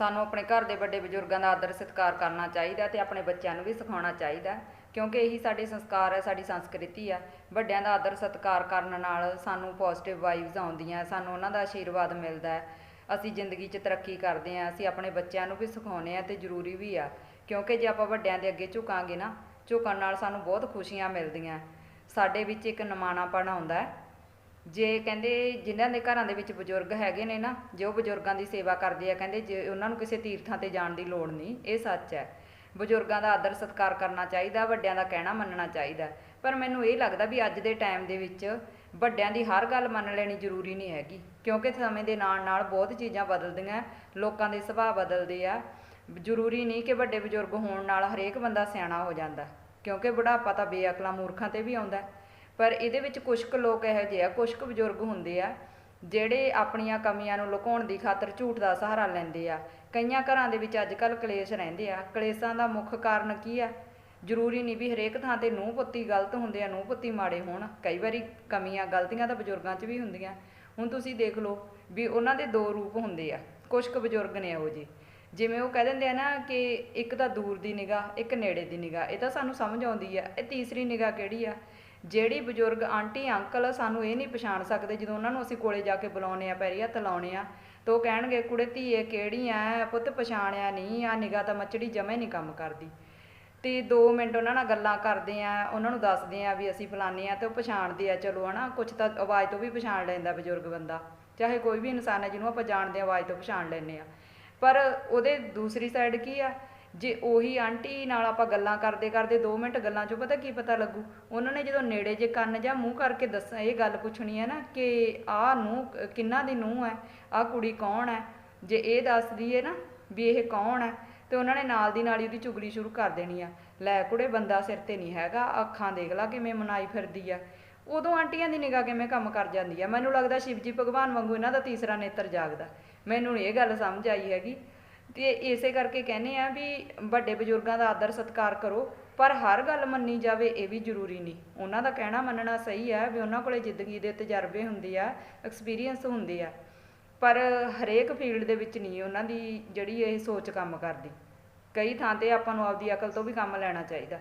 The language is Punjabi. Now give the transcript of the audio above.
ਸਾਨੂੰ ਆਪਣੇ ਘਰ ਦੇ ਵੱਡੇ ਬਜ਼ੁਰਗਾਂ ਦਾ ਆਦਰ ਸਤਿਕਾਰ ਕਰਨਾ ਚਾਹੀਦਾ ਤੇ ਆਪਣੇ ਬੱਚਿਆਂ ਨੂੰ ਵੀ ਸਿਖਾਉਣਾ ਚਾਹੀਦਾ। ਕਿਉਂਕਿ ਇਹੀ ਸਾਡੇ ਸੰਸਕਾਰ ਹੈ, ਸਾਡੀ ਸੰਸਕ੍ਰਿਤੀ ਹੈ ਵੱਡਿਆਂ ਦਾ ਆਦਰ ਸਤਿਕਾਰ ਕਰਨ ਨਾਲ ਸਾਨੂੰ ਪੋਜ਼ਿਟਿਵ ਵਾਈਬਸ ਆਉਂਦੀਆਂ, ਸਾਨੂੰ ਉਹਨਾਂ ਦਾ ਆਸ਼ੀਰਵਾਦ ਮਿਲਦਾ ਹੈ। ਅਸੀਂ ਜ਼ਿੰਦਗੀ 'ਚ ਤਰੱਕੀ ਕਰਦੇ ਹਾਂ, ਅਸੀਂ ਆਪਣੇ ਬੱਚਿਆਂ ਨੂੰ ਵੀ ਸਿਖਾਉਂਦੇ ਹਾਂ ਤੇ ਜ਼ਰੂਰੀ ਵੀ ਆ। ਕਿਉਂਕਿ ਜੇ ਆਪਾਂ ਵੱਡਿਆਂ ਦੇ ਅੱਗੇ ਝੁਕਾਂਗੇ ਨਾ, ਝੁਕਣ ਨਾਲ ਸਾਨੂੰ ਬਹੁਤ ਖੁਸ਼ੀਆਂ ਮਿਲਦੀਆਂ। ਸਾਡੇ ਵਿੱਚ ਇੱਕ ਨਮਾਣਾਪਣ ਆਉਂਦਾ ਹੈ। ਜੇ ਕਹਿੰਦੇ ਜਿਨ੍ਹਾਂ ਦੇ ਘਰਾਂ ਦੇ ਵਿੱਚ ਬਜ਼ੁਰਗ ਹੈਗੇ ਨੇ ਨਾ, ਜੇ ਉਹ ਬਜ਼ੁਰਗਾਂ ਦੀ ਸੇਵਾ ਕਰਦੇ ਆ, ਕਹਿੰਦੇ ਜੇ ਉਹਨਾਂ ਨੂੰ ਕਿਸੇ ਤੀਰਥਾਂ ਤੇ ਜਾਣ ਦੀ ਲੋੜ ਨਹੀਂ, ਇਹ ਸੱਚ ਹੈ। ਬਜ਼ੁਰਗਾਂ ਦਾ ਆਦਰ ਸਤਿਕਾਰ ਕਰਨਾ ਚਾਹੀਦਾ, ਵੱਡਿਆਂ ਦਾ ਕਹਿਣਾ ਮੰਨਣਾ ਚਾਹੀਦਾ। ਪਰ ਮੈਨੂੰ ਇਹ ਲੱਗਦਾ ਵੀ ਅੱਜ ਦੇ ਟਾਈਮ ਦੇ ਵਿੱਚ ਵੱਡਿਆਂ ਦੀ ਹਰ ਗੱਲ ਮੰਨ ਲੈਣੀ ਜ਼ਰੂਰੀ ਨਹੀਂ ਹੈਗੀ, ਕਿਉਂਕਿ ਸਮੇਂ ਦੇ ਨਾਲ ਨਾਲ ਬਹੁਤ ਚੀਜ਼ਾਂ ਬਦਲਦੀਆਂ, ਲੋਕਾਂ ਦੇ ਸੁਭਾਅ ਬਦਲਦੇ ਆ। ਜ਼ਰੂਰੀ ਨਹੀਂ ਕਿ ਵੱਡੇ ਬਜ਼ੁਰਗ ਹੋਣ ਨਾਲ ਹਰੇਕ ਬੰਦਾ ਸਿਆਣਾ ਹੋ ਜਾਂਦਾ, ਕਿਉਂਕਿ ਬੁਢਾਪਾ ਤਾਂ ਬੇਅਕਲਾਂ ਮੂਰਖਾਂ ਤੇ ਵੀ ਆਉਂਦਾ। ਪਰ ਇਹਦੇ ਵਿੱਚ ਕੁਝ ਕੁ ਲੋਕ ਇਹੋ ਜਿਹੇ ਆ ਕੁਝ ਕੁ ਬਜ਼ੁਰਗ ਹੁੰਦੇ ਆ, ਜਿਹੜੇ ਆਪਣੀਆਂ ਕਮੀਆਂ ਨੂੰ ਲੁਕਾਉਣ ਦੀ ਖਾਤਰ ਝੂਠ ਦਾ ਸਹਾਰਾ ਲੈਂਦੇ ਆ। ਕਈਆਂ ਘਰਾਂ ਦੇ ਵਿੱਚ ਅੱਜ ਕੱਲ੍ਹ ਕਲੇਸ਼ ਰਹਿੰਦੇ ਆ। ਕਲੇਸ਼ਾਂ ਦਾ ਮੁੱਖ ਕਾਰਨ ਕੀ ਆ? ਜ਼ਰੂਰੀ ਨਹੀਂ ਵੀ ਹਰੇਕ ਥਾਂ ਤੇ ਨੂੰਹ ਪੁੱਤੀ ਗਲਤ ਹੁੰਦੇ ਆ, ਨੂੰਹ ਪੁੱਤੀ ਮਾੜੇ ਹੋਣ। ਕਈ ਵਾਰੀ ਕਮੀਆਂ ਗਲਤੀਆਂ ਤਾਂ ਬਜ਼ੁਰਗਾਂ 'ਚ ਵੀ ਹੁੰਦੀਆਂ। ਹੁਣ ਤੁਸੀਂ ਦੇਖ ਲਓ ਵੀ ਉਹਨਾਂ ਦੇ ਦੋ ਰੂਪ ਹੁੰਦੇ ਆ। ਕੁਝ ਕੁ ਬਜ਼ੁਰਗ ਨੇ ਇਹੋ ਜਿਹੇ। ਜਿਵੇਂ ਉਹ ਕਹਿ ਦਿੰਦੇ ਆ ਨਾ ਕਿ ਇੱਕ ਤਾਂ ਦੂਰ ਦੀ ਨਿਗਾਹ, ਇੱਕ ਨੇੜੇ ਦੀ ਨਿਗਾਹ। ਇਹ ਤਾਂ ਸਾਨੂੰ ਸਮਝ ਆਉਂਦੀ ਆ। ਇਹ ਤੀਸਰੀ ਨਿਗਾਹ ਕਿਹੜੀ ਆ? ਜਿਹੜੀ ਬਜ਼ੁਰਗ ਆਂਟੀ, ਅੰਕਲ ਸਾਨੂੰ ਇਹ ਨਹੀਂ ਪਛਾਣ ਸਕਦੇ ਜਦੋਂ ਉਹਨਾਂ ਨੂੰ ਅਸੀਂ ਕੋਲੇ ਜਾ ਕੇ ਬੁਲਾਉਨੇ ਆ, ਪੈਰੀ ਹੱਥ ਲਾਉਨੇ ਆ, ਤਾਂ ਉਹ ਕਹਿਣਗੇ, ਕੁੜੇ ਧੀਏ, ਕਿਹੜੀ ਆ ਪੁੱਤ ਪਛਾਣਿਆ ਨਹੀਂ ਆ ਨਿਗਾਹ ਤਾਂ ਮੱਚੜੀ ਜਮੇ ਨਹੀਂ ਕੰਮ ਕਰਦੀ। ਤੇ 2 ਮਿੰਟ ਉਹਨਾਂ ਨਾਲ ਗੱਲਾਂ ਕਰਦੇ ਆ, ਉਹਨਾਂ ਨੂੰ ਦੱਸਦੇ ਆ ਵੀ ਅਸੀਂ ਫਲਾਨੇ ਆ ਤੇ ਉਹ ਪਛਾਣਦੇ ਆ, ਚਲੋ ਹਨਾ ਕੁਝ ਤਾਂ ਆਵਾਜ਼ ਤੋਂ ਵੀ ਪਛਾਣ ਲੈਂਦਾ ਬਜ਼ੁਰਗ ਬੰਦਾ, ਚਾਹੇ ਕੋਈ ਵੀ ਇਨਸਾਨ ਹੈ ਜਿਹਨੂੰ ਆਪਾਂ ਜਾਣਦੇ ਆ, ਆਵਾਜ਼ ਤੋਂ ਪਛਾਣ ਲੈਂਦੇ ਆ। ਪਰ ਉਹਦੇ ਦੂਸਰੀ ਸਾਈਡ ਕੀ ਆ? ਜੇ ਉਹੀ ਆਂਟੀ ਨਾਲ ਆਪਾਂ ਗੱਲਾਂ ਕਰਦੇ ਕਰਦੇ 2 ਮਿੰਟ ਗੱਲਾਂ ਚੋਂ ਪਤਾ ਕੀ ਪਤਾ ਲੱਗੂ? ਉਹਨਾਂ ਨੇ ਜਦੋਂ ਨੇੜੇ ਜੇ ਕੰਨ ਜਾਂ ਮੂੰਹ ਕਰਕੇ ਦੱਸ, ਇਹ ਗੱਲ ਪੁੱਛਣੀ ਹੈ ਨਾ ਕਿ ਆਹ ਨੂੰ ਕਿੰਨਾ ਦੀ ਨੂੰਹ ਹੈ? ਆਹ ਕੁੜੀ ਕੌਣ ਹੈ? ਜੇ ਇਹ ਦੱਸਦੀ ਹੈ ਨਾ ਵੀ ਇਹ ਕੌਣ ਹੈ, ਤੇ ਉਹਨਾਂ ਨੇ ਨਾਲ ਦੀ ਨਾਲ ਹੀ ਉਹਦੀ ਚੁਗਲੀ ਸ਼ੁਰੂ ਕਰ ਦੇਣੀ ਆ। ਲੈ ਕੁੜੇ, ਬੰਦਾ ਸਿਰ ਤੇ ਨਹੀਂ ਹੈਗਾ, ਅੱਖਾਂ ਦੇਖ ਲਾ ਕਿਵੇਂ ਮਨਾਈ ਫਿਰਦੀ ਆ। ਉਦੋਂ ਆਂਟੀਆਂ ਦੀ ਨਿਗਾਹ ਕਿਵੇਂ ਕੰਮ ਕਰ ਜਾਂਦੀ ਆ? ਮੈਨੂੰ ਲੱਗਦਾ ਸ਼ਿਵਜੀ ਭਗਵਾਨ ਵਾਂਗੂ ਇਹਨਾਂ ਦਾ ਤੀਸਰਾ ਨੇਤਰ ਜਾਗਦਾ। ਮੈਨੂੰ ਇਹ ਗੱਲ ਸਮਝ ਆਈ ਹੈਗੀ। ਤੇ ਇਸੇ ਕਰਕੇ ਕਹਿੰਦੇ ਆ ਵੀ ਵੱਡੇ ਬਜ਼ੁਰਗਾਂ ਦਾ ਆਦਰ ਸਤਿਕਾਰ ਕਰੋ, ਪਰ ਹਰ ਗੱਲ ਮੰਨੀ ਜਾਵੇ ਇਹ ਵੀ ਜ਼ਰੂਰੀ ਨਹੀਂ। ਉਹਨਾਂ ਦਾ ਕਹਿਣਾ ਮੰਨਣਾ ਸਹੀ ਹੈ ਵੀ ਉਹਨਾਂ ਕੋਲੇ ਜ਼ਿੰਦਗੀ ਦੇ ਤਜਰਬੇ ਹੁੰਦੇ ਆ ਐਕਸਪੀਰੀਅੰਸ ਹੁੰਦੇ ਆ, ਪਰ ਹਰੇਕ ਫੀਲਡ ਦੇ ਵਿੱਚ ਨਹੀਂ ਉਹਨਾਂ ਦੀ ਜਿਹੜੀ ਇਹ ਸੋਚ ਕੰਮ ਕਰਦੀ। ਕਈ ਥਾਂ ਤੇ ਆਪਾਂ ਨੂੰ ਆਪਦੀ ਅਕਲ ਤੋਂ ਵੀ ਕੰਮ ਲੈਣਾ ਚਾਹੀਦਾ।